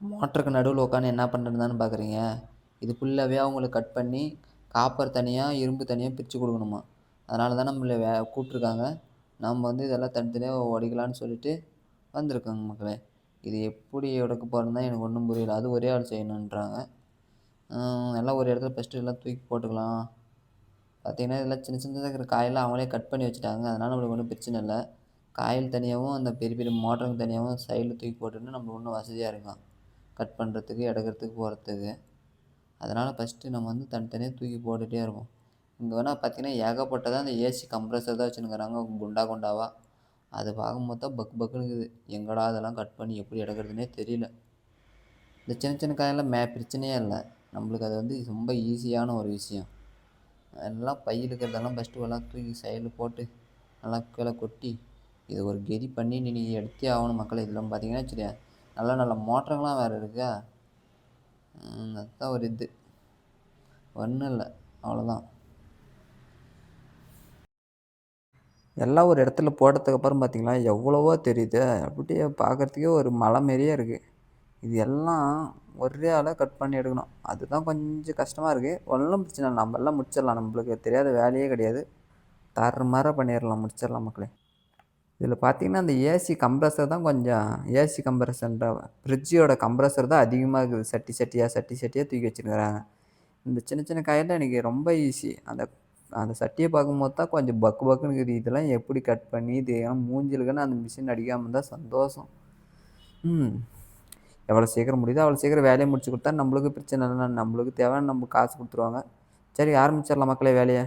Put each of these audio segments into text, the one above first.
மோட்டருக்கு நடுவில் உட்காந்து என்ன பண்ணுறதுன்னு பார்க்குறீங்க இது ஃபுல்லாகவே அவங்களுக்கு கட் பண்ணி காப்பர் தனியாக இரும்பு தனியாக பிரித்து கொடுக்கணுமா? அதனால தான் நம்மளை வே கூப்பிட்ருக்காங்க நம்ம வந்து இதெல்லாம் தனித்தனியாக உடைக்கலான்னு சொல்லிட்டு வந்திருக்காங்க மக்களே. இது எப்படி எடுக்க போகிறோன்னு தான் எனக்கு ஒன்றும் புரியல. அது ஒரே ஆள் செய்யணுன்றாங்க. எல்லாம் ஒரு இடத்துல ஃபஸ்ட்டு எல்லாம் தூக்கி போட்டுக்கலாம். பார்த்தீங்கன்னா இதெல்லாம் சின்ன சின்னதாக இருக்கிற காயெல்லாம் அவங்களே கட் பண்ணி வச்சுட்டாங்க. அதனால் நம்மளுக்கு ஒன்றும் பிரச்சனை இல்லை. காயில் தனியாகவும் அந்த பெரிய பெரிய மோட்டருக்கு தனியாகவும் சைடில் தூக்கி போட்டுன்னு நம்மளுக்கு ஒன்றும் வசதியாக இருக்கும் கட் பண்ணுறதுக்கு எடுக்கிறதுக்கு போகிறதுக்கு. அதனால் ஃபஸ்ட்டு நம்ம வந்து தனித்தனியாக தூக்கி போட்டுகிட்டே இருப்போம். இங்கே வேணால் பார்த்தீங்கன்னா ஏகப்பட்டதாக அந்த ஏசி கம்ப்ரஸர் தான் வச்சுருக்குறாங்க குண்டா குண்டாவாக அது பார்க்கும்போது தான் பக் பக்குன்னு இருக்குது. எங்கடா அதெல்லாம் கட் பண்ணி எப்படி எடுக்கிறதுனே தெரியல. இந்த சின்ன சின்ன காயெல்லாம் மே பிரச்சனையே இல்லை. நம்மளுக்கு அது வந்து ரொம்ப ஈஸியான ஒரு விஷயம். எல்லாம் பையில் இருக்கிறதெல்லாம் ஃபஸ்ட்டு எல்லாம் தூக்கி சைடில் போட்டு நல்லா கீழே கொட்டி இது ஒரு கெதி பண்ணி நீ நீங்கள் எடுத்தே ஆகணும் மக்களை. இதெல்லாம் பார்த்தீங்கன்னா வச்சுருக்கேன் நல்ல நல்ல மோட்டருங்களாம் வேறு இருக்கா? அதுதான் ஒரு இது. ஒன்றும் இல்லை அவ்வளோதான் எல்லாம் ஒரு இடத்துல போட்டதுக்கப்புறம் பார்த்திங்களா எவ்வளவோ தெரியுது. அப்படியே பார்க்குறதுக்கே ஒரு மலை மாரியே இருக்குது இது எல்லாம் ஒரே ஆளாக கட் பண்ணி எடுக்கணும். அதுதான் கொஞ்சம் கஷ்டமாக இருக்குது ஒன்றும் பிரச்சனை இல்லை. நம்ம எல்லாம் முடிச்சிடலாம். நம்மளுக்கு தெரியாத வேலையே கிடையாது. தரமார பண்ணிடலாம் முடிச்சிடலாம் மக்களே. இதில் பார்த்தீங்கன்னா அந்த ஏசி கம்ப்ரஸர் தான் கொஞ்சம் ஏசி கம்ப்ரஸர்ன்ற ஃப்ரிட்ஜோட கம்ப்ரஸர் தான் அதிகமாக இருக்குது. சட்டி சட்டியாக சட்டி சட்டியாக தூக்கி வச்சுருக்கிறாங்க. இந்த சின்ன சின்ன காயெல்லாம் எனக்கு ரொம்ப ஈஸி அந்த அந்த சட்டியை பார்க்கும்போது தான் கொஞ்சம் பக்கு பக்குன்னு இருக்குது. இதெல்லாம் எப்படி கட் பண்ணி இது ஏன்னா மூஞ்சிலுக்குன்னு அந்த மிஷின் அடிக்காமல் இருந்தால் சந்தோஷம். ம். எவ்வளோ சீக்கிரம் முடியுதோ அவ்வளோ சீக்கிரம் வேலையை முடிச்சு கொடுத்தா நம்மளுக்கு பிரச்சனை இல்லை நம்மளுக்கு தேவைன்னு நம்ம காசு கொடுத்துருவாங்க. சரி ஆரம்பிச்சிடலாம் மக்களே வேலையை.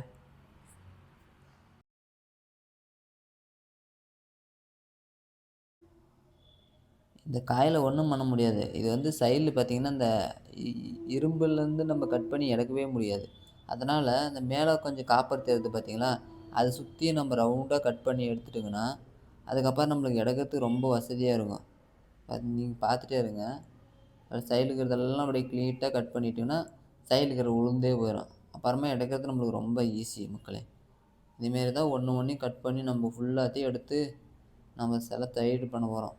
இந்த காயில் ஒன்றும் பண்ண முடியாது. இது வந்து சைடில் பார்த்திங்கன்னா இந்த இரும்புலேருந்து நம்ம கட் பண்ணி எடுக்கவே முடியாது. அதனால் அந்த மேலே கொஞ்சம் காப்பர் தெரியுது பார்த்திங்களா அதை சுற்றி நம்ம ரவுண்டாக கட் பண்ணி எடுத்துட்டிங்கன்னா அதுக்கப்புறம் நம்மளுக்கு எடுக்கிறதுக்கு ரொம்ப வசதியாக இருக்கும். அது நீங்கள் பார்த்துட்டே இருங்க. அது சைடில் இருக்கிறதெல்லாம் அப்படியே க்ளீட்டாக கட் பண்ணிட்டிங்கன்னா சைடில் இருக்கிற உளுந்தே போயிடும் அப்புறமா எடுக்கிறது நம்மளுக்கு ரொம்ப ஈஸி மக்களே. இதுமாரி தான் ஒன்று ஒன்றையும் கட் பண்ணி நம்ம ஃபுல்லாத்தையும் எடுத்து நம்ம சில தயிர் பண்ண போகிறோம்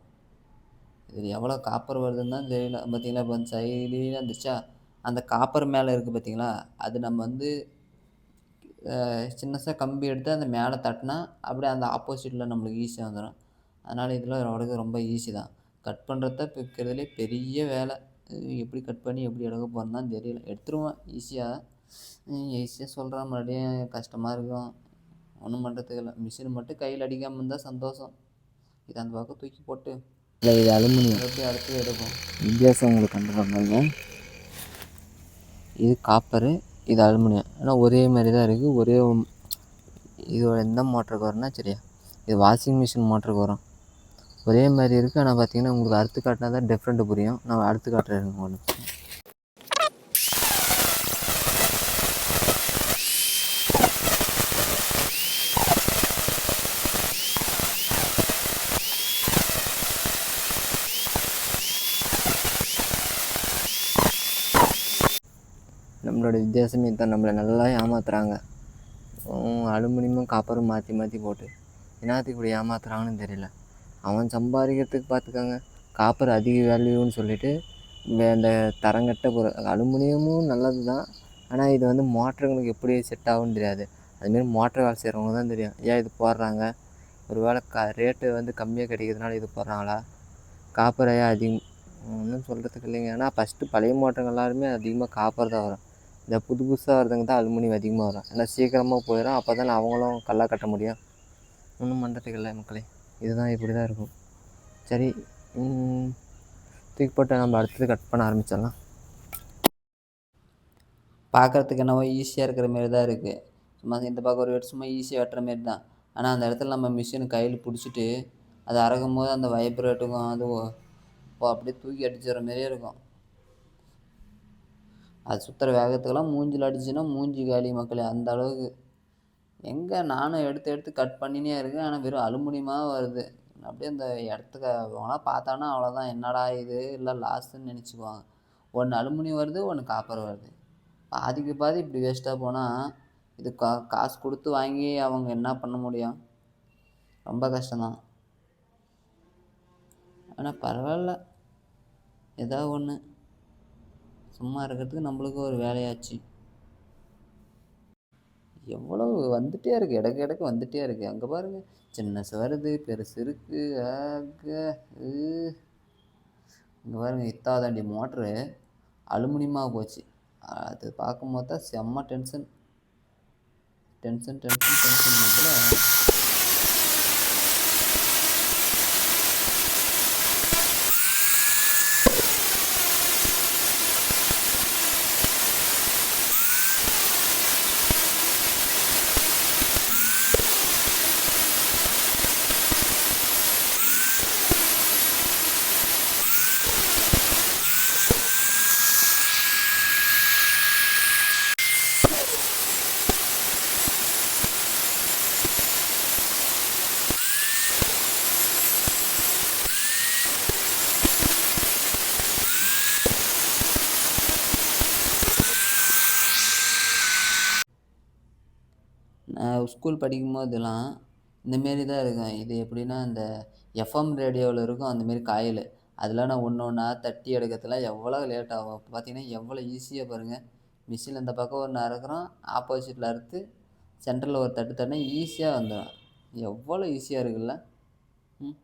இதில் எவ்வளோ காப்பர் வருதுன்னு தான் தெரியல. பார்த்தீங்களா இப்போ சைடில் வந்துச்சா அந்த காப்பர் மேலே இருக்குது பார்த்தீங்களா அது நம்ம வந்து சின்னசாக கம்பி எடுத்து அந்த மேலே தட்டினா அப்படியே அந்த ஆப்போசிட்டில் நம்மளுக்கு ஈஸியாக வந்துடும். அதனால் இதில் உடக்கு ரொம்ப ஈஸி தான். கட் பண்ணுறத பிக்கிறதுலே பெரிய வேலை. எப்படி கட் பண்ணி எப்படி எடுக்க போகிறேன்னு தெரியல. எடுத்துருவேன் ஈஸியாக ஈஸியாக சொல்கிறேன் மறுபடியும் கஷ்டமாக இருக்கும். ஒன்றும் பண்ணுறதுக்கு இல்லை. மிஷின் மட்டும் கையில் அடிக்காமல் இருந்தால் சந்தோஷம். இதை அந்த பக்கம் தூக்கி போட்டு இல்லை இது அலுமினியம். எப்படி அடுத்து எடுப்போம். வித்தியாசம் உங்களுக்கு கண்டுறாங்க இது காப்பரு இது அலுமினியம். ஆனால் ஒரே மாதிரி தான் இருக்குது ஒரே இதோட எந்த மோட்டருக்கு வரும்னா சரியா இது வாஷிங் மிஷின் மோட்டருக்கு வரும். ஒரே மாதிரி இருக்குது ஆனால் பார்த்தீங்கன்னா உங்களுக்கு அறுத்து காட்டினா தான் டிஃப்ரெண்ட்டு புரியும். நான் அடுத்து காட்டுறேன் ஒன்று நம்மளோட வித்தியாசமே தான் நம்மளை நல்லா ஏமாத்துறாங்க. அலுமினியமும் காப்பரும் மாற்றி மாற்றி போட்டு என்னத்துக்கு இப்படி ஏமாத்துறாங்கன்னு தெரியல. அவன் சம்பாதிக்கிறதுக்கு பார்த்துக்கோங்க. காப்பர் அதிக வேல்யூன்னு சொல்லிட்டு இந்த தரங்கட்ட பொருள் அலுமினியமும் நல்லது தான் ஆனால் இது வந்து மோட்டருங்களுக்கு எப்படி செட் ஆகும்னு தெரியாது. அதுமாரி மோட்டர் வேலை செய்கிறவங்க தான் தெரியும். ஏன் இது போடுறாங்க? ஒரு வேளை க ரேட்டு வந்து கம்மியாக கிடைக்கிறதுனால இது போடுறாங்களா? காப்பர் ஏன் அதிகம்? ஒன்றும் சொல்கிறதுக்கு இல்லைங்க. ஏன்னா ஃபஸ்ட்டு பழைய மோட்டருங்க எல்லாருமே அதிகமாக காப்பர் தான் வரும். இந்த புது புதுசாக வரதுங்க தான் அலுமினியம் அதிகமாக வரும். ஏன்னா சீக்கிரமாக போயிடும் அப்போ தான் அவங்களும் கல்லாக கட்ட முடியும். ஒன்றும் பண்ணுறதுக்கு இல்லை மக்களே. இதுதான் இப்படி தான் இருக்கும். சரி தூக்கி போட்டு நம்ம அடுத்தது கட் பண்ண ஆரம்பிச்சிடலாம். பார்க்குறதுக்கு என்னவோ ஈஸியாக இருக்கிற மாரி தான் இருக்குது சும்மா இந்த பக்கம் ஒரு சும்மா ஈஸியாக வெட்டுற மாரி தான் ஆனால் அந்த இடத்துல நம்ம மிஷின் கையில் பிடிச்சிட்டு அது அறக்கும் போது அந்த வைப்ரேட்டுக்கும் அது அப்படியே தூக்கி அடிச்சிடுற மாரியே இருக்கும். அது சுற்றுற வேகத்துக்கெல்லாம் மூஞ்சில் அடிச்சுன்னா மூஞ்சி காலி மக்களே அந்த அளவுக்கு. எங்கே நானும் எடுத்து எடுத்து கட் பண்ணினே இருக்கேன். ஆனால் வெறும் அலுமினியமாக வருது. அப்படியே அந்த இடத்துக்கு அவங்களாம் பார்த்தானா அவ்வளோதான் என்னடா இது? இல்லை லாஸ்ட்டுன்னு நினச்சிக்குவாங்க. ஒன்று அலுமினியம் வருது ஒன்று காப்பர் வருது. பாதிக்கு பாதி இப்படி வேஸ்ட்டாக போனால் இது கா காசு கொடுத்து வாங்கி அவங்க என்ன பண்ண முடியும்? ரொம்ப கஷ்டம்தான். ஆனால் பரவாயில்ல. ஏதோ ஒன்று சும்மா இருக்கிறதுக்கு நம்மளுக்கும் ஒரு வேலையாச்சு. எவ்வளவு வந்துட்டே இருக்கு. இடக்கு இடக்கு வந்துட்டே இருக்கு. அங்கே பாருங்க. சின்னசு வருது பெருசு இருக்கு. ஆக இங்கே பாருங்க. இத்தாதாண்டி மோட்ரு அலுமினியமாக போச்சு. அது பார்க்கும்போது தான் செம்ம டென்ஷன். டென்ஷன் டென்ஷன் டென்ஷன் கூட நான் ஸ்கூல் படிக்கும்போதெல்லாம் இந்தமாரி தான் இருக்கும். இது எப்படின்னா இந்த எஃப்எம் ரேடியோவில் இருக்கும். அந்தமாரி காயில். அதெல்லாம் நான் ஒன்று ஒன்றா தட்டி எடுக்கிறதுலாம் எவ்வளோ லேட் ஆகும். இப்போ பார்த்தீங்கன்னா எவ்வளோ ஈஸியாக பாருங்கள் மிஷின் இந்த பக்கம் ஒன்று அறுக்கிறோம் ஆப்போசிட்டில் அறுத்து சென்டரில் ஒரு தட்டு தட்டினா ஈஸியாக வந்துடும் எவ்வளோ ஈஸியாக இருக்குல்ல? ம்.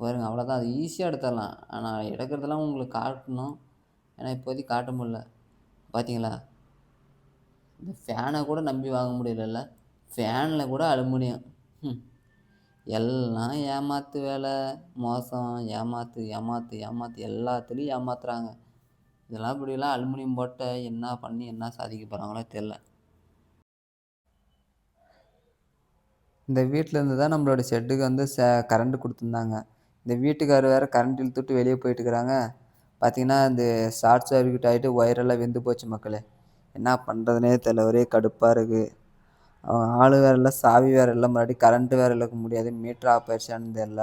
பாருங்க அவ்வளோதான். அது ஈஸியாக எடுத்துடலாம். ஆனால் எடுக்கிறதெல்லாம் உங்களுக்கு காட்டணும். ஏன்னா இப்போதைக்கு காட்ட முடில பார்த்தீங்களா இந்த ஃபேனை கூட நம்பி வாங்க முடியலல்ல. ஃபேனில் கூட அலுமினியம் ம் எல்லாம் ஏமாத்து வேலை மோசம் ஏமாத்து ஏமாத்து ஏமாத்து எல்லாத்துலேயும் ஏமாத்துறாங்க. இதெல்லாம் இப்படிலாம் அலுமினியம் போட்ட என்ன பண்ணி என்ன சாதிக்க போகிறாங்களோ தெரில இந்த வீட்டிலேருந்து தான் நம்மளோட ஷெட்டுக்கு வந்து ச கரண்ட்டு கொடுத்துருந்தாங்க. இந்த வீட்டுக்காரர் வேறு கரண்ட் இழுத்துட்டு வெளியே போயிட்டுருக்குறாங்க பார்த்தீங்கன்னா இந்த ஷார்ட் சர்க்யூட் ஆகிட்டு ஒயரெல்லாம் வெந்து போச்சு மக்களே. என்ன பண்ணுறதுனே தெரில ஒரே கடுப்பாக இருக்குது ஆள் வேறு இல்லை சாவி வேறு இல்லை மறுபடியும் கரண்ட்டு வேறு இழுக்க முடியாது. மீட்ரு ஆஃப் ஆயிடுச்சான்னு தெரில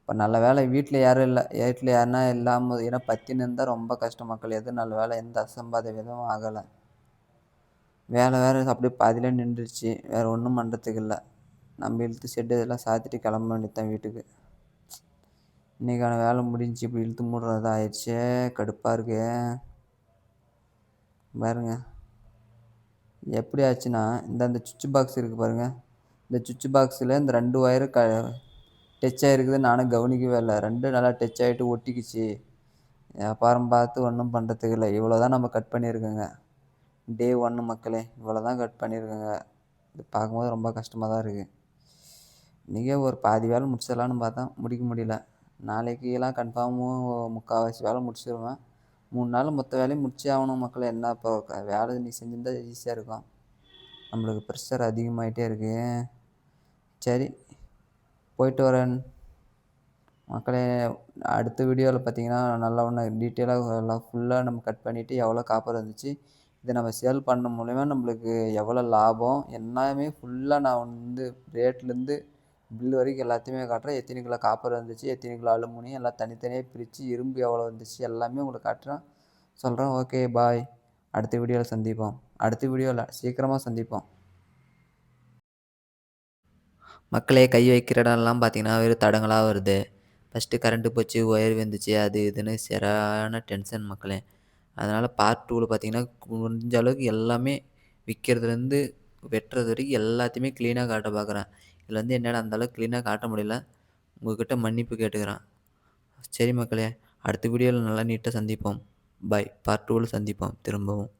இப்போ நல்ல வேலை வீட்டில் யாரும் இல்லை. வீட்டில் யாருன்னா இல்லாமல் ஏன்னா பத்தின்னு இருந்தால் ரொம்ப கஷ்டம் மக்கள். எது நல்ல வேலை எந்த அசம்பாத விதமும் ஆகலை. வேலை வேறு அப்படியே பாதியிலே நின்றுச்சு வேறு ஒன்றும் பண்ணுறதுக்கு இல்லை. நம்ம இழுத்து செட்டு இதெல்லாம் சாத்திட்டு கிளம்ப வேண்டியதான் வீட்டுக்கு. இன்றைக்கான வேலை முடிஞ்சு இப்படி இழுத்து மூடுறது ஆயிடுச்சே கடுப்பாக இருக்கு. பாருங்கள் எப்படி ஆச்சுன்னா இந்த அந்த சுவிட்ச் பாக்ஸ் இருக்குது பாருங்கள் இந்த சுவிட்ச் பாக்ஸில் இந்த ரெண்டு ஒயரு க டச் ஆகிருக்குது நானும் கவனிக்கவே இல்லை. ரெண்டும் நல்லா டச் ஆகிட்டு ஒட்டிக்கிச்சு. வியாபாரம் பார்த்து ஒன்றும் பண்ணுறதுக்கு இல்லை. இவ்வளோ தான் நம்ம கட் பண்ணியிருக்கோங்க. டே ஒன்று மக்களே இவ்வளோ தான் கட் பண்ணியிருக்கோங்க. இது பார்க்கும்போது ரொம்ப கஷ்டமாக தான் இருக்குது இன்றைக்கே ஒரு பாதி வேலை முடிச்சிடலான்னு பார்த்தா முடிக்க முடியல. நாளைக்கெல்லாம் கன்ஃபார்மும் முக்கால்வாசி வேலை முடிச்சிடுவேன் மூணு நாள் மொத்த வேலையும் முடிச்சே ஆகணும் மக்கள். என்ன இப்போ வேலை நீ செஞ்சிருந்தா ஈஸியாக இருக்கும். நம்மளுக்கு ப்ரெஷர் அதிகமாகிட்டே இருக்கு. சரி போயிட்டு வரேன். மக்களே அடுத்த வீடியோவில் பார்த்தீங்கன்னா நல்லா ஒன்று டீட்டெயிலாக எல்லாம் ஃபுல்லாக நம்ம கட் பண்ணிவிட்டு எவ்வளோ காப்பர் இருந்துச்சு இதை நம்ம சேல் பண்ண மூலயமா நம்மளுக்கு எவ்வளோ லாபம் எல்லாமே ஃபுல்லாக நான் வந்து ரேட்லேருந்து பில்லு வரைக்கும் எல்லாத்தையுமே காட்டுறேன். எத்தனை கிலோ காப்பர் வந்துச்சு எத்தனை கிலோ அலுமினியம் எல்லாம் தனித்தனியாக பிரித்து இரும்பு எவ்வளோ வந்துச்சு எல்லாமே உங்களுக்கு காட்டுறேன். சொல்கிறேன் ஓகே பாய் அடுத்த வீடியோவில் சந்திப்போம். அடுத்த வீடியோவில் சீக்கிரமாக சந்திப்போம். மக்களே கை வைக்கிற இடம்லாம் பார்த்தீங்கன்னா வெறும் தடங்களாக வருது. ஃபஸ்ட்டு கரண்ட்டு போச்சு ஒயர் வந்துச்சு அது இதுன்னு சரியான டென்ஷன் மக்களே. அதனால் பார்ட் டூவில் பார்த்தீங்கன்னா முடிஞ்ச அளவுக்கு எல்லாமே விற்கிறதுலேருந்து வெட்டுறது வரைக்கும் எல்லாத்தையுமே க்ளீனாக காட்ட பார்க்குறேன் இதில் வந்து என்னால் அந்தளவுக்கு க்ளீனாக காட்ட முடியல. உங்கள்கிட்ட மன்னிப்பு கேட்டுக்கிறேன். சரி மக்களே அடுத்த வீடியோவில் நல்லா நீட்டாக சந்திப்போம். பாய் பார்ட் டூவில் சந்திப்போம். திரும்பவும்.